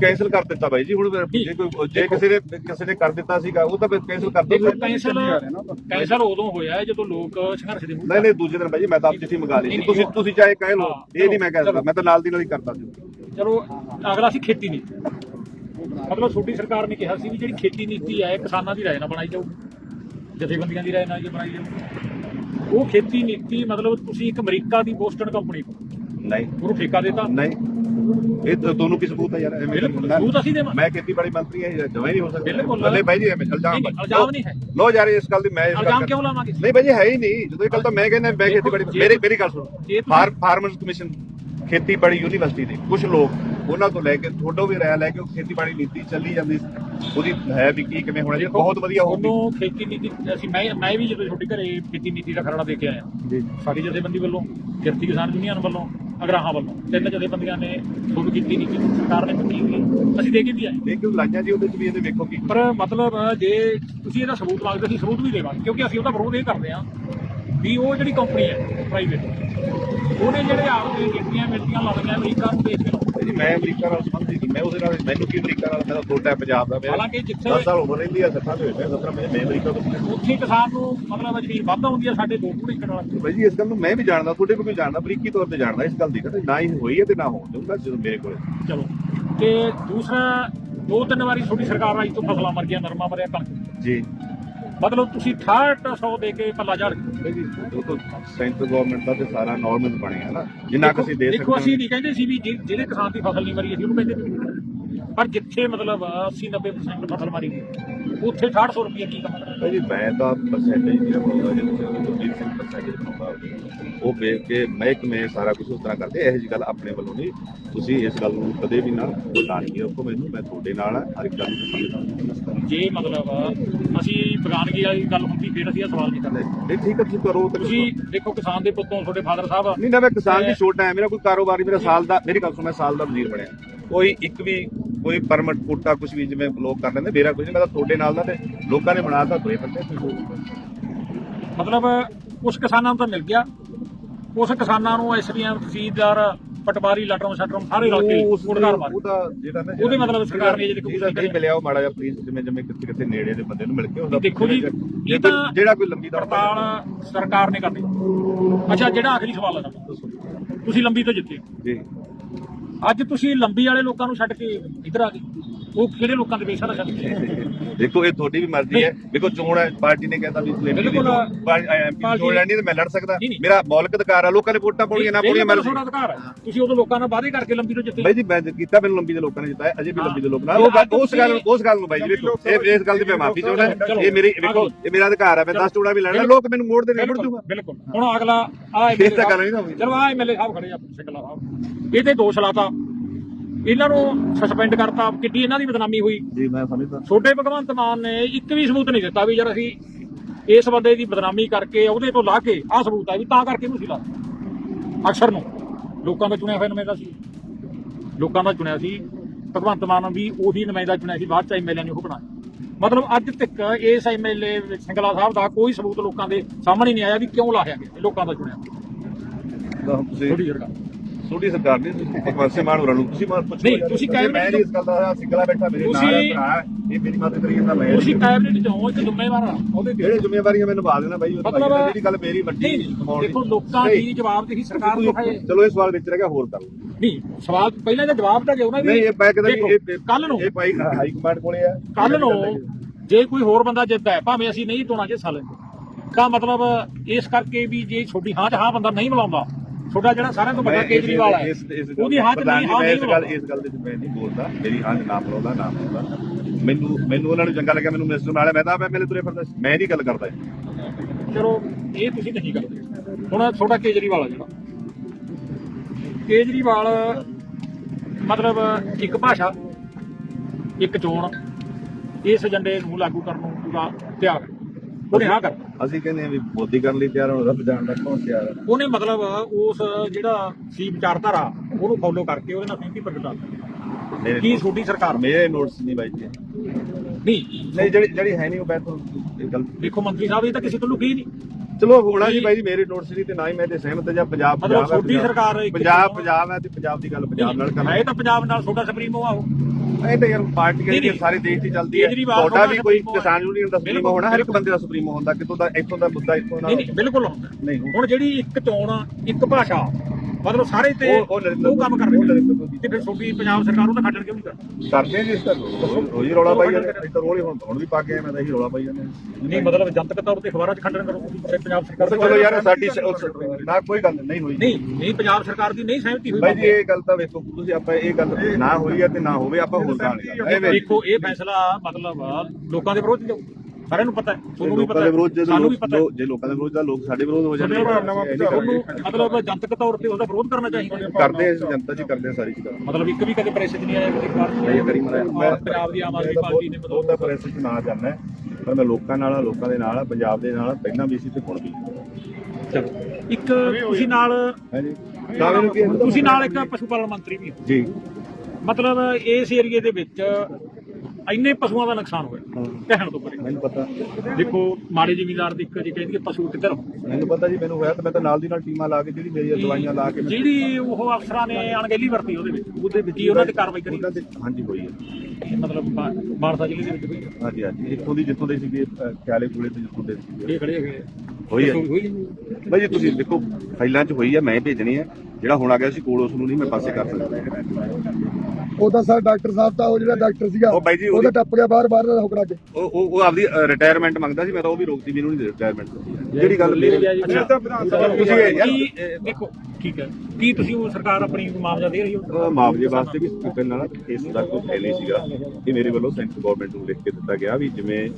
Cancel ਕਰ ਦਿੱਤਾ ਬਾਈ ਜੀ ਹੁਣ ਜੇ। ਕੋਈ ਜੇ ਕਿਸੇ ਨੇ ਕਿਸੇ ਨੇ ਕਰ ਦਿੱਤਾ ਸੀਗਾ ਉਹ ਤਾਂ ਕੈਂਸਲ ਕਰ ਦਿੱਤਾ। ਕੈਂਸਲ ਕੈਂਸਲ ਉਦੋਂ ਹੋਇਆ ਹੈ ਜਦੋਂ ਲੋਕ ਸੰਘਰਸ਼ ਦੇ ਨਹੀਂ ਨਹੀਂ ਦੂਜੇ ਦਿਨ ਬਾਈ ਜੀ ਮੈਂ ਤਾਂ ਆਪ ਚਿੱਠੀ ਮੰਗਾ ਲਈ ਤੁਸੀਂ ਤੁਸੀਂ ਚਾਹੇ ਕਹਿ ਲਓ ਇਹ ਨਹੀਂ ਮੈਂ ਕਹਿ ਸਕਦਾ। ਮੈਂ ਤਾਂ ਨਾਲ ਦੀ ਨਾਲ ਹੀ ਕਰਦਾ ਸੀ। ਚਲੋ ਅਗਲਾ ਸੀ ਖੇਤੀ ਨੀਤੀ ਮਤਲਬ ਛੋਟੀ ਸਰਕਾਰ ਨੇ ਕਿਹਾ ਸੀ ਵੀ ਜਿਹੜੀ ਖੇਤੀ ਨੀਤੀ ਹੈ ਕਿਸਾਨਾਂ ਦੀ ਰਾਏ ਨਾਲ ਬਣਾਈ ਜਾਊ। ਜਥੇਬੰਦੀਆਂ ਦੀ ਰਾਏ ਨਾਲ ਜੇ ਬਣਾਈ ਜਾਊ। ਉਹ ਖੇਤੀ ਨੀਤੀ ਮਤਲਬ ਤੁਸੀਂ ਇੱਕ ਅਮਰੀਕਾ ਦੀ ਬੋਸਟਨ ਕੰਪਨੀ ਨਹੀਂ। ਉਹਨੂੰ ਠੇਕਾ ਦਿੱਤਾ? ਨਹੀਂ। ਇਹ ਤਾਂ ਤੁਹਾਨੂੰ ਕੀ ਸਬੂਤ ਹੈ ਯਾਰ? ਐਵੇਂ ਤਾਂ ਬਿਲਕੁਲ, ਮੈਂ- ਸਬੂਤ ਅਸੀਂ ਦੇਵਾਂ। ਮੈਂ ਖੇਤੀਬਾੜੀ ਮੰਤਰੀ ਹਾਂ ਜਮਾਂ ਨਹੀਂ ਹੋ ਸਕਦਾ। ਬਿਲਕੁਲ। ਨਹੀਂ ਬਾਈ ਜੀ ਐਵੇਂ ਇਲਜ਼ਾਮ ਨਹੀਂ, ਇਲਜ਼ਾਮ ਨਹੀਂ ਹੈ। ਲੋ ਯਾਰ ਇਸ ਗੱਲ ਦੀ ਮੈਂ ਇਸ ਗੱਲ ਇਲਜ਼ਾਮ ਕਰ- ਕਿਉਂ ਲਾਵਾਂਗੇ? ਨਹੀਂ ਬਾਈ ਜੀ ਹੈ ਹੀ ਨਹੀਂ। ਜਦੋਂ ਇਹ ਗੱਲ ਤਾਂ ਮੈਂ ਕਹਿੰਦਾ ਮੈਂ ਦੇਖੋ, ਖੇਤੀਬਾੜੀ ਜੇ- ਮੇਰੀ ਮੇਰੀ ਗੱਲ ਸੁਣੋ। ਤੁਸੀਂ- ਫਾਰਮਰਸ ਕਮਿਸ਼ਨ ਖੇਤੀਬਾੜੀ ਯੂਨੀਵਰਸਿਟੀ ਦੇ ਕੁਝ ਲੋਕ ਉਹਨਾਂ ਤੋਂ ਲੈ ਕੇ ਥੋੜੋ ਵੀ ਰਾਇ ਲੈ ਕੇ ਉਹ ਖੇਤੀਬਾੜੀ ਨੀਤੀ ਚੱਲੀ ਜਾਂਦੀ ਸੀ। ਉਹਦੀ ਹੈ ਵੀ ਕੀ ਕਿਵੇਂ ਹੋਣਾ ਜੀ? ਬਹੁਤ ਵਧੀਆ ਹੋਊਗੀ। ਉਹਨੂੰ ਖੇਤੀ ਨੀਤੀ ਅਸੀਂ ਮੈਂ ਮੈਂ ਵੀ ਜਦੋਂ ਛੋਟੇ ਘਰੇ ਖੇਤੀ ਨੀਤੀ ਦਾ ਖਰੜਾ ਦੇ ਕੇ ਆਇਆ ਜੀ। ਸਾਡੀ ਜਥੇਬੰਦੀ ਵੱਲੋਂ ਕਿਰਤੀ ਕਿਸਾਨ ਯੂਨੀਅਨ ਵੱਲੋਂ ਅਗਰਾਹਾਂ ਵੱਲੋਂ ਤਿੰਨ ਜਥੇਬੰਦੀਆਂ ਨੇ ਤੁਹਾਨੂੰ ਕੀਤੀ ਨੀਤੀ ਸਰਕਾਰ ਨੇ ਮੰਗੀ ਹੋਈ। ਅਸੀਂ ਦੇ ਕੇ ਵੀ ਆਏ ਕਿਉਂ ਲਾਈਆਂ ਜੀ ਉਹਦੇ ਚ ਵੀ ਇਹਦੇ ਵੇਖੋ ਕੀ ਪਰ ਮਤਲਬ ਜੇ ਤੁਸੀਂ ਇਹਦਾ ਸਬੂਤ ਮੰਗਦੇ ਅਸੀਂ ਸਬੂਤ ਵੀ ਦੇਵਾਂਗੇ ਕਿਉਂਕਿ ਅਸੀਂ ਉਹਦਾ ਵਿਰੋਧ ਇਹ ਕਰਦੇ ਹਾਂ ਵੀ ਉਹ ਜਿਹੜੀ ਕੰਪਨੀ ਹੈ ਪ੍ਰਾਈਵੇਟ ਉਹਨੇ ਜਿਹੜੇ ਆਪ ਦੇ ਕੀਤੀਆਂ ਮਿਲਤੀਆਂ ਲਾਉਂਦੀਆਂ ਅਮਰੀਕਾ ਨੂੰ ਦੇਸ਼ ਨੂੰ। ਜੀ ਮੈਂ ਅਮਰੀਕਾ ਨਾਲ ਸੰਬੰਧੀ ਨਹੀਂ। ਮੈਂ ਉਹਦੇ ਨਾਲ ਮੈਨੂੰ ਕੀ ਅਮਰੀਕਾ ਨਾਲ ਮੇਰਾ ਛੋਟਾ ਹੈ ਪੰਜਾਬ ਦਾ ਮੇਰਾ ਹਾਲਾਂਕਿ ਜਿੱਥੇ 10 ਸਾਲ ਉਮਰ ਰਹਿੰਦੀ ਹੈ ਸੱਤਾਂ ਦੇ ਵਿੱਚ 17 ਮੈਂ ਮੈਂ ਅਮਰੀਕਾ ਤੋਂ ਉੱਥੇ ਕਿਸਾਨ ਨੂੰ ਮਤਲਬ ਜ਼ਮੀਨ ਵੱਧ ਹੁੰਦੀ ਹੈ ਸਾਡੇ ਦੋ ਟੂੜੇ ਕਨਾਲ ਬਾਈ ਜੀ ਇਸ ਗੱਲ ਨੂੰ ਮੈਂ ਵੀ ਜਾਣਦਾ ਤੁਹਾਡੇ ਕੋਲ ਵੀ ਜਾਣਦਾ ਬਰੀਕੀ ਤੌਰ ਤੇ ਜਾਣਦਾ ਇਸ ਗੱਲ ਦੀ। ਕਦੇ ਨਾ ਹੀ ਹੋਈ ਹੈ ਤੇ ਨਾ ਹੋਣ ਦਊਗਾ ਜਦੋਂ ਮੇਰੇ ਕੋਲ। ਚਲੋ ਤੇ ਦੂਸਰਾ ਦੋ ਤਿੰਨ ਵਾਰੀ ਤੁਹਾਡੀ ਸਰਕਾਰ ਆਈ ਤੋਂ ਫਸਲਾਂ ਮਰ ਗਿਆ ਨਰਮਾ ਮਰਿਆ ਕਣਕ। ਜੀ। ਮਤਲਬ ਤੁਸੀਂ 6800 ਦੇ ਕੇ ਪੱਲਾ ਝਾੜ ਜੀ। ਤਾਂ ਸੈਂਟਰ ਗਵਰਨਮੈਂਟ ਦਾ ਤੇ ਸਾਰਾ ਨਾਰਮਲ ਬਣਿਆ ਨਾ। ਜਿੰਨਾ ਕੁ ਅਸੀਂ ਦੇ ਦੇਖੋ ਸਕਦੇ ਅਸੀਂ ਨਹੀਂ ਕਹਿੰਦੇ ਸੀ ਵੀ ਜਿਹੜੇ ਕਿਸਾਨ ਦੀ ਫਸਲ ਨਹੀਂ ਮਰੀ ਅਸੀਂ ਉਹਨੂੰ ਕਹਿੰਦੇ। ਪਰ ਜਿੱਥੇ ਮਤਲਬ 80 90% ਫਸਲ ਮਰੀ ਗਈ ਉੱਥੇ 6800 ਰੁਪਏ ਕੀ ਕੰਮ ਕਰਦਾ ਭਾਈ ਜੀ ਮੈਂ ਤਾਂ ਪਰਸੈਂਟੇਜ ਜਿਹੜਾ ਬਣਾਉਂਦਾ ਜੇ ਤੁਸੀਂ ਪਰਸੈਂਟੇਜ ਬਣਾਉਂਦਾ ਉਹ ਵੇਖ ਕੇ ਮਹਿਕਮੇ ਸਾਰਾ ਕੁਝ ਉਸ ਤਰ੍ਹਾਂ ਕਰਦੇ ਇਹੋ ਜਿਹੀ ਗੱਲ ਆਪਣੇ ਵੱਲੋਂ ਨਹੀਂ। ਤੁਸੀਂ ਇਸ ਗੱਲ ਨੂੰ ਕਦੇ ਵੀ ਨਾ ਬਤਾਣੀ ਰੱਖੋ ਮੈਨੂੰ ਮੈਂ ਤੁਹਾਡੇ ਨਾਲ ਹਾਂ ਹਰ ਇੱਕ ਗੱਲ ਨੂੰ ਸਮਝਦਾ ਜੇ ਮਤਲਬ ਅਸੀਂ ਬਗਾਨਗੀ ਵਾਲੀ ਗੱਲ ਹੁੰਦੀ ਫਿਰ ਅਸੀਂ ਇਹ ਸਵਾਲ ਨਹੀਂ ਕਰਦੇ। ਨਹੀਂ ਠੀਕ ਹੈ ਤੁਸੀਂ ਕਰੋ ਤੁਸੀਂ ਦੇਖੋ ਕਿਸਾਨ ਦੇ ਪੁੱਤੋਂ ਤੁਹਾਡੇ ਫਾਦਰ ਸਾਹਿਬ ਨਹੀਂ ਨਾ ਮੈਂ ਕਿਸਾਨ ਦੀ ਛੋਟਾ ਹੈ ਮੇਰਾ ਕੋਈ ਕਾਰੋਬਾਰੀ ਮੇਰਾ ਸਾਲ ਦਾ ਮੇਰੀ ਗੱਲ ਸੁਣ ਮੈਂ ਸਾਲ ਦਾ ਵਜ਼ੀਰ ਬਣਿਆ। ਕੋਈ ਇੱਕ ਵੀ ਕੋਈ ਪਰਮਿਟ ਕੋਟਾ ਕੁਝ ਵੀ ਜਿਵੇਂ ਲੋਕ ਕਰ ਲੈਂਦੇ ਮੇਰਾ ਕੁਝ ਨਹੀਂ ਮੈਂ ਤਾਂ ਤੁਹਾਡੇ ਨਾਲ ਦਾ ਤੇ ਲੋਕਾਂ ਨੇ ਬਣਾਤਾ ਦੋਏ ਬੰਦੇ। ਮਤਲਬ ਉਸ ਕਿਸਾਨਾਂ ਨੂੰ ਤਾਂ ਮਿਲ ਗਿਆ। ਉਸ ਕਿਸਾਨਾਂ ਨੂੰ ਐਸਡੀਐਮ ਤਹਿਸੀਲਦਾਰ ਪਟਵਾਰੀ ਲਟਰਮ ਸ਼ਟਰਮ ਸਾਰੇ ਰਲ ਕੇ ਮਾਰ ਉਹਦਾ ਜਿਹੜਾ ਨਾ ਉਹਦੇ ਮਤਲਬ ਸਰਕਾਰ ਨੇ ਜਿਹੜੀ ਜਿਹੜਾ ਨਹੀਂ ਮਿਲਿਆ ਉਹ ਮਾੜਾ ਜਿਹਾ ਪਲੀਜ਼ ਜਿਵੇਂ ਜਿਵੇਂ ਕਿੱਥੇ ਕਿੱਥੇ ਨੇੜੇ ਦੇ ਬੰਦੇ ਨੂੰ ਮਿਲ ਕੇ ਉਹਦਾ ਦੇਖੋ ਜੀ, ਇਹ ਕੋਈ- ਤਾਂ ਜਿਹੜਾ ਕੋਈ ਲੰਬੀ ਦੌੜ ਸਰਕਾਰ ਨੇ ਕਰਨੀ। ਅੱਛਾ ਜਿਹੜਾ ਆਖਰੀ ਸਵਾਲ ਹੈ ਤੁਸੀਂ ਲੰਬੀ ਤੋਂ ਜਿੱਤੇ। ਜੀ। ਅੱਜ ਤੁਸੀਂ ਲੰਬੀ ਵਾਲੇ ਲੋਕਾਂ ਨੂੰ ਛੱਡ ਕੇ ਇੱਧਰ ਆ ਗਏ। ਉਹ ਕਿਹੜੇ ਲੋਕਾਂ ਦੇ ਦੇਖੋ ਇਹ ਤੁਹਾਡੀ ਵੀ ਮਰਜ਼ੀ ਹੈ। ਦੇਖੋ ਚੋਣ ਹੈ ਪਾਰਟੀ ਨੇ ਕਹਿੰਦਾ ਵੀ ਤੁਸੀਂ ਬਿਲਕੁਲ। ਐਮਪੀ ਚੋਣ ਲੜਨੀ ਤੇ ਮੈਂ ਲੜ ਸਕਦਾ। ਨਹੀਂ, ਨਹੀਂ। ਮੇਰਾ ਮੌਲਿਕ ਅਧਿਕਾਰ ਹੈ ਲੋਕਾਂ ਨੇ ਵੋਟਾਂ ਪਾਉਣੀਆਂ ਨਾ ਪਾਉਣੀਆਂ ਮੈਂ ਤੁਹਾਡਾ ਅਧਿਕਾਰ ਹੈ। ਤੁਸੀਂ ਉਦੋਂ ਲੋਕਾਂ ਨਾਲ ਵਾਅਦੇ ਕਰਕੇ ਲੰਬੀ ਤੋਂ ਜਿੱਤੇ। ਬਾਈ ਜੀ ਮੈਂ ਕੀਤਾ ਮੈਨੂੰ ਲੰਬੀ ਦੇ ਲੋਕਾਂ ਨੇ ਜਿੱਤਾਇਆ ਅਜੇ ਵੀ। ਲੰਬੀ ਦੇ ਲੋਕ ਨਾਲ। ਉਸ ਗੱਲ ਉਸ ਗੱਲ ਨੂੰ ਬਾਈ ਜੀ ਵੇਖੋ ਇਹ ਇਸ ਗੱਲ ਦੀ ਮੈਂ ਮਾਫੀ ਚਾਹੁੰਦਾ। ਇਹ ਮੇਰੀ ਵੇਖੋ ਇਹ ਮੇਰਾ ਅਧਿਕਾਰ ਹੈ ਮੈਂ 10 ਚੋੜਾ ਵੀ ਲੜਨਾ ਲੋਕ ਮੈਨੂੰ ਮੋੜ ਦੇ ਨੇ ਮੁੜ ਜੂਗਾ। ਬਿਲਕੁਲ। ਹੁਣ ਅਗਲਾ ਆ ਇਸ ਤਾਂ ਗੱਲ ਨਹੀਂ ਨਾ ਹੋਈ। ਚਲੋ ਆ ਐਮਐਲਏ ਸਾਹਿਬ ਖੜੇ ਆ ਸਿੰਗਲਾ ਸਾਹਿਬ। ਇਹ ਤੇ ਦੋਸ਼ ਲਾਤਾ। ਇਹਨਾਂ ਨੂੰ ਸਸਪੈਂਡ ਕਰਤਾ ਕਿੱਡੀ ਇਹਨਾਂ ਦੀ ਬਦਨਾਮੀ ਹੋਈ? ਜੀ ਮੈਂ ਸਮਝਦਾ। ਛੋਟੇ ਭਗਵੰਤ ਮਾਨ ਨੇ ਇੱਕ ਵੀ ਸਬੂਤ ਨਹੀਂ ਦਿੱਤਾ ਵੀ ਯਾਰ ਅਸੀਂ ਇਸ ਬੰਦੇ ਦੀ ਬਦਨਾਮੀ ਕਰਕੇ ਉਹਦੇ ਤੋਂ ਲਾ ਕੇ ਆਹ ਸਬੂਤ ਹੈ ਵੀ ਤਾਂ ਕਰਕੇ ਇਹਨੂੰ ਸੀ ਲਾ ਅਕਸਰ ਨੂੰ। ਲੋਕਾਂ ਦਾ ਚੁਣਿਆ ਹੋਇਆ ਨੁਮਾਇੰਦਾ ਸੀ। ਲੋਕਾਂ ਦਾ ਚੁਣਿਆ ਸੀ। ਭਗਵੰਤ ਮਾਨ ਵੀ ਉਹੀ ਨੁਮਾਇੰਦਾ ਚੁਣਿਆ ਸੀ ਬਾਅਦ ਚ ਐਮਐਲਏ ਨੇ ਉਹ ਬਣਾਇਆ। ਮਤਲਬ ਅੱਜ ਤੱਕ ਇਸ ਐਮਐਲਏ ਸਿੰਗਲਾ ਸਾਹਿਬ ਦਾ ਕੋਈ ਸਬੂਤ ਲੋਕਾਂ ਦੇ ਸਾਹਮਣੇ ਨਹੀਂ ਆਇਆ ਵੀ ਕਿਉਂ ਲਾਇਆ ਗਿਆ। ਲੋਕਾਂ ਦਾ ਚੁਣਿਆ। ਤੁਸੀਂ ਥੋੜੀ ਸਰਕਾਰ ਛੋਟੀ ਸਰਕਾਰ ਤੁਸੀਂ ਭਗਵੰਤ ਸਿੰਘ ਮਾਨ ਹੋਰਾਂ ਨੂੰ ਤੁਸੀਂ ਮਾਰ ਪੁੱਛੋ ਨਹੀਂ, ਤੁਸੀਂ ਮੈਂ ਕੈਬਨਿਟ ਨਹੀਂ ਇਸ ਗੱਲ ਦਾ ਸਿੰਗਲਾ ਬੈਠਾ ਮੇਰੇ ਨਾਲ ਹੈ ਭਰਾ ਹੈ, ਇਹ ਮੇਰੀ ਮਦਦ ਕਰੀ ਜਾਂਦਾ ਮੈਂ ਤੁਸੀਂ ਕੈਬਨਿਟ ਚੋਂ ਇੱਕ ਜ਼ਿੰਮੇਵਾਰ ਆ। ਉਹਦੇ ਜਿਹੜੇ ਜ਼ਿੰਮੇਵਾਰੀਆਂ ਮੈਨੂੰ ਨਿਭਾ ਦੇਣਾ ਬਾਈ ਉਹ ਜਿਹੜੀ ਗੱਲ ਮੇਰੀ ਵੱਡੀ ਕਮਾਉਣ। ਦੇਖੋ ਲੋਕਾਂ ਦੀ ਜਵਾਬਦੇਹੀ ਸਰਕਾਰ ਤੋਂ ਹੈ ਚਲੋ ਇਹ ਸਵਾਲ ਵਿੱਚ ਰਹਿ ਗਿਆ ਹੋਰ ਕਰ ਨਹੀਂ ਸਵਾਲ ਪਹਿਲਾਂ ਇਹਦਾ ਜਵਾਬ ਤਾਂ ਦਿਓ ਨਾ ਵੀ ਨਹੀਂ ਇਹ ਮੈਂ ਕਹਿੰਦਾ ਇਹ ਕੱਲ ਨੂੰ। ਇਹ ਭਾਈ ਹਾਈ ਕਮਾਂਡ ਕੋਲੇ ਆ। ਕੱਲ ਨੂੰ ਜੇ ਕੋਈ ਹੋਰ ਬੰਦਾ ਜਿੱਤਦਾ ਹੈ ਭਾਵੇਂ ਅਸੀਂ ਨਹੀਂ ਤੋਣਾ ਹਿੱਸਾ ਲੈਂਦੇ ਤਾਂ ਮਤਲਬ ਇਸ ਕਰਕੇ ਵੀ ਜੇ ਛੋਟੀ ਹਾਂ ਚ ਹਾਂ ਬੰਦਾ ਨਹੀਂ ਮਿਲਾਉਂਦਾ ਛੋਟਾ ਜਿਹੜਾ ਸਾਰਿਆਂ ਤੋਂ ਵੱਡਾ ਕੇਜਰੀਵਾਲ ਹੈ ਉਹਦੀ ਹਾਂ ਚ ਨਹੀਂ ਹਾਂ ਇਸ ਗੱਲ ਇਸ ਗੱਲ ਦੇ ਵਿੱਚ ਮੈਂ ਨਹੀਂ ਬੋਲਦਾ ਮੇਰੀ ਹਾਂ ਨਾਮ ਬੋਲਦਾ ਨਾਮ ਬੋਲਦਾ ਮੈਨੂੰ ਮੈਨੂੰ ਉਹਨਾਂ ਨੂੰ ਚੰਗਾ ਲੱਗਿਆ ਮੈਨੂੰ ਮਿਨਿਸਟਰ ਨਾਲ ਮੈਂ ਤਾਂ ਮੇਰੇ ਤੁਰੇ ਫਿਰਦਾ ਸੀ। ਮੈਂ ਨਹੀਂ ਗੱਲ ਕਰਦਾ। ਚਲੋ ਇਹ ਤੁਸੀਂ ਨਹੀਂ ਕਰਦੇ ਹੁਣ ਤੁਹਾਡਾ ਕੇਜਰੀਵਾਲ ਆ ਜਿਹੜਾ ਕੇਜਰੀਵਾਲ ਮਤਲਬ ਇੱਕ ਭਾਸ਼ਾ ਇੱਕ ਚੋਣ ਇਸ ਏਜੰਡੇ ਨੂੰ ਲਾਗੂ ਕਰਨ ਨੂੰ ਪੂਰਾ ਤਿਆਰ ਹੈ। ਉਹਨੇ ਹਾਂ ਕਰ ਅਸੀਂ ਕਹਿੰਦੇ ਆ ਵੀ ਮੋਦੀ ਕਰਨ ਲਈ ਤਿਆਰ ਹਾਂ ਰੱਬ ਜਾਣ ਦਾ ਕੌਣ ਤਿਆਰ ਹੈ ਉਹਨੇ ਮਤਲਬ ਉਸ ਜਿਹੜਾ ਸੀ ਵਿਚਾਰਧਾਰਾ ਉਹਨੂੰ ਫੋਲੋ ਕਰਕੇ ਉਹਦੇ ਨਾਲ ਸਹਿਮਤੀ ਪ੍ਰਗਟਾ ਕੀ ਛੋਟੀ ਸਰਕਾਰ? ਮੇਰੇ ਨੋਟਸ ਨਹੀਂ ਬਾਈ ਜੀ। ਨਹੀਂ। ਨਹੀਂ ਜਿਹੜੀ ਜਿਹੜੀ ਹੈ ਨਹੀਂ ਉਹ ਇਹ ਗੱਲ। ਦੇਖੋ ਮੰਤਰੀ ਸਾਹਿਬ ਇਹ ਤਾਂ ਕਿਸੇ ਤੋਂ ਲੁਕੀ ਨਹੀਂ। ਚਲੋ ਹੋਣਾ ਜੀ ਬਾਈ ਜੀ ਮੇਰੇ ਨੋਟਸ ਨਹੀਂ ਤੇ ਨਾ ਹੀ ਮੈਂ ਤੇ ਸਹਿਮਤ ਜਾਂ ਪੰਜਾਬ ਪੰਜਾਬ ਛੋਟੀ ਸਰਕਾਰ ਪੰਜਾਬ ਪੰਜਾਬ ਹੈ ਤੇ ਪੰਜਾਬ ਦੀ ਗੱਲ ਪੰਜਾਬ ਨਾਲ ਕਰਨਾ। ਹੈ ਤਾਂ ਪੰਜਾਬ ਨਾਲ ਛੋਟਾ ਸੁਪਰੀਮੋ ਆ ਉਹ। ਇਹ ਤਾਂ ਯਾਰ ਪਾਰਟੀ ਜਿਹੜੀ। ਸਾਰੇ ਦੇਸ਼ ਦੀ ਚੱਲਦੀ ਹੈ ਤੁਹਾਡਾ ਵੀ ਕੋਈ ਕਿਸਾਨ ਯੂਨੀਅਨ ਦਾ ਸੁਪਰੀਮੋ ਹੋਣਾ ਹਰ ਇੱਕ ਬੰਦੇ ਦਾ ਸੁਪਰੀਮੋ ਹੁੰਦਾ ਕਿ ਤੁਹਾਡਾ ਇੱਥੋਂ ਦਾ ਮੁੱਦਾ ਇੱਥੋਂ ਦਾ ਨਹੀਂ ਬਿਲਕੁਲ ਹੁੰਦਾ ਹੁਣ ਜਿਹੜੀ ਇੱਕ ਚੋਣ ਇੱਕ ਭਾਸ਼ਾ ਮਤਲਬ ਸਾਰੇ ਤੇ ਉਹ- ਕੰਮ ਕਰ ਰਹੇ। ਤੇ ਫਿਰ ਛੋਟੀ ਪੰਜਾਬ ਸਰਕਾਰ ਉਹਦਾ ਖੱਟਣ ਕਿਉਂ ਨਹੀਂ ਕਰਦੀ। ਕਰਦੇ ਜੀ ਇਸ ਤਰ੍ਹਾਂ ਰੋਜ਼ ਰੌਲਾ ਪਾਈ ਜਾਂਦੇ ਅਸੀਂ ਤਾਂ ਰੋਜ਼ ਹੁਣ ਹੁਣ ਵੀ ਪਾ ਕੇ ਆਏ ਮੈਂ ਤਾਂ ਇਹੀ ਰੌਲਾ ਪਾਈ ਜਾਂਦੇ ਹਾਂ। ਨਹੀਂ ਮਤਲਬ ਜਨਤਕ ਤੌਰ ਤੇ ਅਖਬਾਰਾਂ 'ਚ ਖੱਟਣ ਕਰੋ ਤੁਸੀਂ ਪੰਜਾਬ ਸਰਕਾਰ ਉਹ ਤਾਂ ਚਲੋ ਯਾਰ ਸਾਡੀ ਸ- ਨਾ ਕੋਈ ਗੱਲ ਨਹੀਂ ਹੋਈ। ਨਹੀਂ ਨਹੀਂ ਪੰਜਾਬ ਸਰਕਾਰ ਦੀ ਨਹੀਂ ਸਹਿਮਤੀ ਹੋਈ। ਬਾਈ ਜੀ ਇਹ ਗੱਲ ਤਾਂ ਵੇਖੋ ਤੁਸੀਂ ਆਪਾਂ ਇਹ ਗੱਲ ਨਾ ਹੋਈ ਹੈ ਤੇ ਨਾ ਹੋਵੇ ਆਪਾਂ ਹੋਰ ਗੱਲ ਨਹੀਂ ਇਹ ਵੇਖ- ਦੇਖੋ ਇਹ ਫੈਸਲਾ ਮਤਲਬ ਲੋਕਾਂ ਦੇ ਵਿਰੋਧ 'ਚ ਜਾਊ। ਸਾਰਿਆਂ ਨੂੰ ਪਤਾ ਹੈ ਤੁਹਾਨੂੰ ਵੀ ਲੋਕਾਂ ਪਤਾ ਦੇ ਵਿਰੋਧ ਹੈ ਜੇ ਸਾਨੂੰ ਵੀ ਪਤਾ ਹੈ। ਜੇ ਲੋਕਾਂ ਦੇ ਵਿਰੋਧ ਦਾ ਲੋਕ ਸਾਡੇ ਵਿਰੋਧ ਹੋ ਜਾਂਦੇ ਤੁਹਾਡੇ ਇਹ ਨਹੀਂ ਉਹਨੂੰ ਕਰਦੇ। ਮਤਲਬ ਜਨਤਕ ਤੌਰ ਤੇ ਉਹਦਾ ਵਿਰੋਧ ਕਰਨਾ ਚਾਹੀਦਾ ਕਰਦੇ ਆ, ਜਨਤਾ ਜੀ ਕਰਦੇ ਆ ਸਾਰੀ ਚੀਜ਼ਾਂ। ਮਤਲਬ ਇੱਕ ਵੀ ਕਦੇ ਪ੍ਰੈਸ 'ਚ ਨਹੀਂ ਆਇਆ ਕਿਸੇ ਅਖਬਾਰ 'ਚ ਨਹੀਂ ਕਰੀ ਮਰਾ ਮੈਂ ਪੰਜਾਬ ਦੀ ਆਮ ਆਦਮੀ ਪਾਰਟੀ ਨੇ ਉਹਦਾ ਪ੍ਰੈਸ ਚ ਨਾ ਜਾਣਾ ਪਰ ਮੈਂ ਲੋਕਾਂ ਨਾਲ ਆ, ਲੋਕਾਂ ਦੇ ਨਾਲ ਆ, ਪੰਜਾਬ ਦੇ ਨਾਲ ਆ, ਪਹਿਲਾਂ ਵੀ ਸੀ ਤੇ ਹੁਣ ਵੀ। ਚਲੋ ਇੱਕ ਤੁਸੀਂ ਨਾਲ ਹਾਂਜੀ। ਕਾਵੇਂ ਨੂੰ ਕੀ ਹੈ? ਤੁਸੀਂ ਨਾਲ ਇੱਕ ਪਸ਼ੂ ਪਾਲਣ ਮੰਤਰੀ ਵੀ ਹੋ। ਜੀ। ਮਤਲਬ ਇਸ ਏਰੀਏ ਦੇ ਵਿੱਚ ਇੰਨੇ ਪਸ਼ੂਆਂ ਦਾ ਨੁਕਸਾਨ ਹੋਇਆ। ਕਹਿਣ ਤੋਂ ਪਰੇ। ਮੈਨੂੰ ਪਤਾ। ਦੇਖੋ ਮਾੜੇ ਜ਼ਿਮੀਂਦਾਰ ਦੀ ਇੱਕ ਜੀ ਕਹਿੰਦੀ ਹੈ ਪਸ਼ੂ ਕਿੱਧਰ ਮੈਨੂੰ ਪਤਾ ਜੀ ਮੈਨੂੰ ਹੋਇਆ ਤੇ ਮੈਂ ਤਾਂ ਨਾਲ ਦੀ ਨਾਲ ਟੀਮਾਂ ਲਾ ਕੇ ਜਿਹੜੀ ਮੇਰੀਆਂ ਦਵਾਈਆਂ ਲਾ ਕੇ ਜਿਹੜੀ ਉਹ ਅਫਸਰਾਂ ਨੇ ਅਣਗਹਿਲੀ ਵਰਤੀ ਉਹਦੇ ਵਿੱਚ ਉਹਦੇ ਵਿੱਚ ਕੀ ਉਹਨਾਂ ਤੇ ਕਾਰਵਾਈ ਕਰੀ? ਉਹਨਾਂ ਤੇ ਹਾਂਜੀ ਹੋਈ ਹੈ। ਮਤਲਬ ਮਾਨਸਾ ਜ਼ਿਲ੍ਹੇ ਦੇ ਵਿੱਚ ਹੋਈ ਹੈ। ਹਾਂਜੀ ਹਾਂਜੀ। ਇੱਥੋਂ ਦੀ ਜਿੱਥੋਂ ਦੇ ਸੀਗੇ ਖਿਆਲੇ ਕੋਲੇ ਤੇ ਜਿੱਥੋਂ ਦੇ ਸੀਗੇ। ਇਹ ਖੜੇ ਹੈਗੇ ਹੋਈ ਹੈ। ਬਾਈ ਜੀ ਤੁਸੀਂ ਦੇਖੋ ਫਾਈਲਾਂ 'ਚ ਹੋਈ ਹੈ ਮੈਂ ਭੇਜਣੀ ਹੈ। ਜਿਹੜਾ ਹੁਣ ਆ ਗਿਆ ਸੀ ਕੋਲ ਉਸ ਨੂੰ ਨਹੀਂ ਮੈਂ ਪਾਸੇ ਕਰ ਸਕਦਾ। ਉਹ ਤਾਂ ਸਰ ਡਾਕਟਰ ਸਾਹਿਬ ਤਾਂ ਉਹ ਜਿਹੜਾ ਡਾਕਟਰ ਸੀਗਾ ਉਹ ਬਾਈ ਜੀ ਉਹਦਾ ਟੱਪ ਗਿਆ ਬਾਹਰ ਬਾਹਰ ਦਾ ਹੁਕਰਾ ਕੇ। ਉਹ ਉਹ ਉਹ ਆਪਦੀ ਰਿਟਾਇਰਮੈਂਟ ਮੰਗਦਾ ਸੀ ਮੈਂ ਤਾਂ ਉਹ ਵੀ ਰੋਕਤੀ ਮੈਨੂੰ ਨਹੀਂ ਰਿਟਾਇਰਮੈਂਟ ਜਿਹੜੀ ਗੱਲ ਮੇਰੀ ਅੱਛਾ ਤੁਸੀਂ ਇਹ ਯਾਰ ਕੀ- ਦੇਖੋ ਠੀਕ ਹੈ। ਕੀ ਤੁਸੀਂ ਉਹ ਸਰਕਾਰ ਆਪਣੀ ਮੁਆਵਜ਼ਾ ਦੇ ਰਹੀ ਹੋ? ਅਹ ਵਾਸਤੇ ਵੀ ਸਪੀਕਰ ਨਾਲ ਇਸ ਦਾ ਕੋਈ ਹੈ ਨਹੀਂ ਸੀਗਾ। ਇਹ ਮੇਰੇ ਵੱਲੋਂ ਸੈਂਟਰ ਗਵਰਨਮੈਂਟ ਨੂੰ ਲਿਖ ਕੇ ਦਿੱਤਾ ਗਿਆ ਵੀ ਜਿਵੇਂ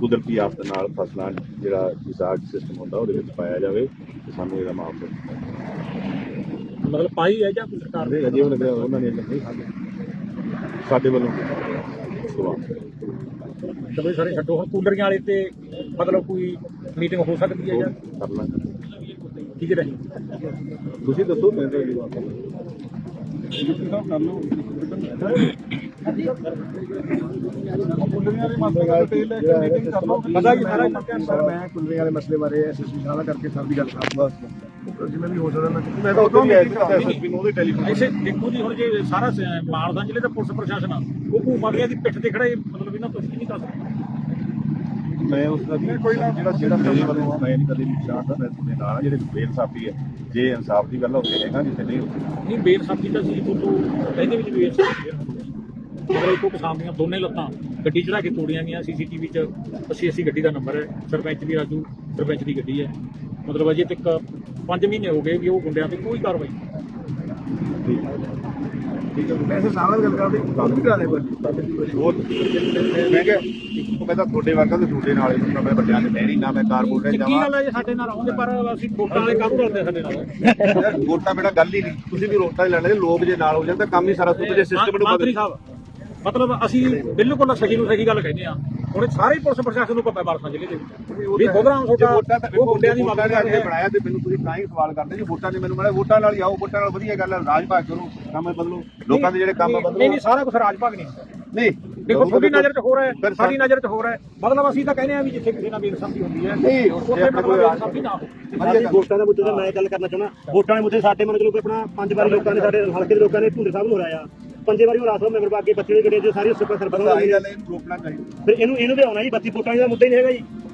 ਕੁਦਰਤੀ ਆਫਤ ਨਾਲ ਫਸਲਾਂ ਜਿਹੜਾ ਰਿਸਾਰਚ ਸਿਸਟਮ ਹੁੰਦਾ ਉਹਦੇ ਵਿੱਚ ਪਾਇਆ ਜਾਵੇ ਤੇ ਸਾਨੂੰ ਇਹਦਾ ਮੁਆਵਜ਼ਾ ਮਤਲਬ ਪਾਈ ਹੈ ਜਾਂ ਕੋਈ ਸਰਕਾਰ ਕਰਦੇ ਅਜੇ ਉਹਨਾਂ ਨੇ ਨਹੀਂ ਖਾਦੇ ਸਾਡੇ ਵੱਲੋਂ। ਚਲੋ ਸਾਰੇ ਛੱਡੋ। ਹੁਣ ਕੂਲਰੀਆਂ ਵਾਲੇ ਤੇ ਮਤਲਬ ਕੋਈ ਮੀਟਿੰਗ ਹੋ ਸਕਦੀ ਹੈ ਜਾਂ? ਕਰ ਲਾਂਗੇ ਠੀਕ ਰਹੀ ਤੁਸੀਂ ਦੱਸੋ ਮੈਂ ਤਾਂ ਇਹ ਪਤਾ ਕੀ ਸਾਰਾ ਸਰ ਮੈਂ ਕੁਲਵੇ ਵਾਲੇ ਮਸਲੇ ਬਾਰੇ ਐਸਐਸਪੀ ਸਾਹਿਬ ਨਾਲ ਕਰਕੇ ਸਰ ਦੀ ਗੱਲ ਕਰਾਂਗਾ ਜਿਵੇਂ ਵੀ ਹੋ ਸਕਦਾ ਮੈਂ ਮੈਂ ਤਾਂ ਉਦੋਂ ਵੀ ਐਸਐਸਪੀ ਨੂੰ ਉਹਦੇ ਟੈਲੀਫੋਨ ਐਸੇ ਦੇਖੋ ਜੀ ਹੁਣ ਜੇ ਸਾਰਾ ਮਾਨਸਾ ਜ਼ਿਲ੍ਹੇ ਦਾ ਪੁਲਿਸ ਪ੍ਰਸ਼ਾਸਨ ਆ ਉਹ ਭੂਮਾਗਿਆਂ ਦੀ ਪਿੱਠ ਤੇ ਖੜਾ ਇਹ ਮਤਲਬ ਇਹਨਾਂ ਤੋਂ ਨਹੀਂ ਕਰ ਸਕਦਾ। ਮੈਂ ਉਸ ਦਾ ਵੀ ਕੋਈ ਜਿਹੜਾ ਜਿਹੜਾ ਮੇਰੇ ਵੱਲੋਂ ਮੈਂ ਨਹੀਂ ਕਦੇ ਵੀ ਚਾਹਦਾ ਮੈਂ ਤੁਹਾਡੇ ਨਾਲ ਜਿਹੜੇ ਬੇਇਨਸਾਫੀ ਹੈ ਜੇ ਇਨਸਾਫ ਦੀ ਗੱਲ ਉੱਥੇ ਹੈਗਾ ਜਿੱਥੇ ਨਹੀਂ ਨਹੀਂ ਬੇਇਨਸਾਫੀ ਤਾਂ ਸੀ ਤੋਂ ਕਹਿੰਦੇ ਵਿੱਚ ਵੀ ਬੇਇਨਸਾਫੀ ਹੈ ਮਤਲਬ ਇੱਕੋ ਕਿਸਾਨ ਦੀਆਂ ਦੋਨੇ ਲੱਤਾਂ ਗੱਡੀ ਚੜਾ ਕੇ ਤੋੜੀਆਂ ਗਈਆਂ ਸੀਸੀਟੀਵੀ 'ਚ 80 80 ਗੱਡੀ ਦਾ ਨੰਬਰ ਹੈ ਸਰਪੰਚ ਦੀ ਰਾਜੂ ਸਰਪੰਚ ਦੀ ਗੱਡੀ ਹੈ। ਮਤਲਬ ਅਜੇ ਤੱਕ 5 ਮਹੀਨੇ ਹੋ ਗਏ ਵੀ ਉਹ ਗੁੰਡਿਆਂ ਤੇ ਕੋਈ ਕਾਰਵਾਈ ਨਹੀਂ। ਠੀਕ ਹੈ। ਵੈਸੇ ਸਾਹਿਬ ਨਾਲ ਗੱਲ ਕਰਦੇ ਕੰਮ ਵੀ ਕਰਾ ਦੇ ਕੋਈ। ਹੋਰ ਮੈਂ ਕਿਹਾ ਇੱਕ ਮੈਂ ਤਾਂ ਤੁਹਾਡੇ ਵਰਗਾ ਤੇ ਤੁਹਾਡੇ ਨਾਲ ਹੀ ਹੁੰਦਾ ਮੈਂ ਵੱਡਿਆਂ ਦੇ ਬਹਿਣੀ ਨਾ ਮੈਂ ਕਾਰਪੋਰੇਟ ਚੰਗੀ ਜਾਵਾਂ। ਗੱਲ ਹੈ ਜੇ ਸਾਡੇ ਨਾਲ ਆਉਂਦੇ ਪਰ ਅਸੀਂ ਵੋਟਾਂ ਵਾਲੇ ਕਾਹਨੂੰ ਰਲਦੇ ਸਾਡੇ ਨਾਲ? ਯਾਰ ਵੋਟਾਂ ਮੇਰਾ ਗੱਲ ਹੀ ਨਹੀਂ। ਤੁਸੀਂ ਵੀ ਰੋਟਾਂ ਹੀ ਲੈਣੇ ਲੋਕ ਜੇ ਨਾਲ ਹੋ ਜਾਣ ਤਾਂ ਕੰਮ ਹੀ ਸਾਰਾ ਸੁੱਧ ਜੇ ਸਿਸਟਮ ਨੂੰ ਮੰਤਰੀ ਬਦਲ ਸਾਹਿਬ ਮਤਲਬ ਅਸੀਂ ਬਿਲਕੁਲ ਸਹੀ ਨੂੰ ਸਹੀ ਗੱਲ ਕਹਿੰਦੇ ਆ ਹੁਣ ਸਾਰੇ ਹੀ ਪੁਲਿਸ ਪ੍ਰਸ਼ਾਸਨ ਨੂੰ ਪਤਾ ਬਾਲਸਾ ਜ਼ਿਲ੍ਹੇ ਦੇ ਵਿੱਚ। ਵੀ ਵੋਟਾਂ ਤਾਂ ਉਹ ਗੁੰਡਿਆਂ ਦੀ ਮਦਦ ਨੇ ਕਰ ਅੱਗੇ ਰਿਹਾ ਬਣਾਇਆ ਤੇ ਮੈਨੂੰ ਤੁਸੀਂ ਤਾਂ ਹੀ ਸਵਾਲ ਕਰਦੇ ਜੀ ਵੋਟਾਂ ਨੇ ਮੈਨੂੰ ਬਣਾਇਆ ਵੋਟਾਂ ਨਾਲ ਹੀ ਆਓ ਵੋਟਾਂ ਨਾਲ ਵਧੀਆ ਗੱਲ ਹੈ ਰਾਜ ਭਾਗ ਕਰੋ ਕੰਮ ਬਦਲੋ ਲੋਕਾਂ ਦੇ ਜਿਹੜੇ ਕੰਮ ਆ ਨਹੀਂ ਬਦਲੋ। ਨਹੀਂ ਸਾਰਾ ਕੁਝ ਰਾਜ ਭਾਗ ਨਹੀਂ। ਨਹੀਂ ਦੇਖੋ ਤੁਹਾਡੀ ਨਜ਼ਰ 'ਚ ਹੋ ਰਿਹਾ ਹੈ ਸਾਡੀ ਨਜ਼ਰ 'ਚ ਹੋ ਰਿਹਾ ਹੈ। ਮਤਲਬ ਅਸੀਂ ਤਾਂ ਕਹਿੰਦੇ ਆ ਵੀ ਜਿੱਥੇ ਕਿਸੇ ਨਾਲ ਬੇਇਨਸਾਫੀ ਹੁੰਦੀ ਹੈ ਨਹੀਂ, ਉੱਥੇ ਬੇਇਨਸਾਫੀ ਨਾ ਹੋ ਵਧੀਆ ਗੱਲ ਵੋਟਾਂ ਦੇ ਮੁੱਦੇ ਤੇ ਮੈਂ ਗੱਲ ਕਰਨਾ ਚਾਹੁੰਦਾ। ਵੋਟਾਂ ਦੇ ਮੁੱਦੇ ਸਾਡੇ ਮਤਲਬ ਕਿ ਆਪਣਾ ਪੰਜ ਵਾਰੀ ਲੋਕਾਂ ਨੇ ਸਾਡੇ ਹਲਕੇ ਦੇ ਲੋਕਾਂ ਨੇ ਢੁੰਡੇ ਸਾਹਿਬ ਨੂੰ ਹਰਾਇਆ। ਪੰਜੇ ਵਾਰੀ ਉਹ ਰਾਸੋ ਮੈਂਬਰ ਬਾਗੇ ਬੱਚੇ ਦੇ ਗੜੇ ਜੋ ਸਾਰੀ ਸੁਪਰ ਸਰਪੰਚ ਫਿਰ ਇਹਨੂੰ ਇਹਨੂੰ ਵੀ ਆਉਣਾ ਜੀ ਬੱਤੀ ਵੋਟਾਂ ਦਾ ਮੁੱਦਾ ਹੀ ਨਹੀਂ ਹੈਗਾ ਜੀ।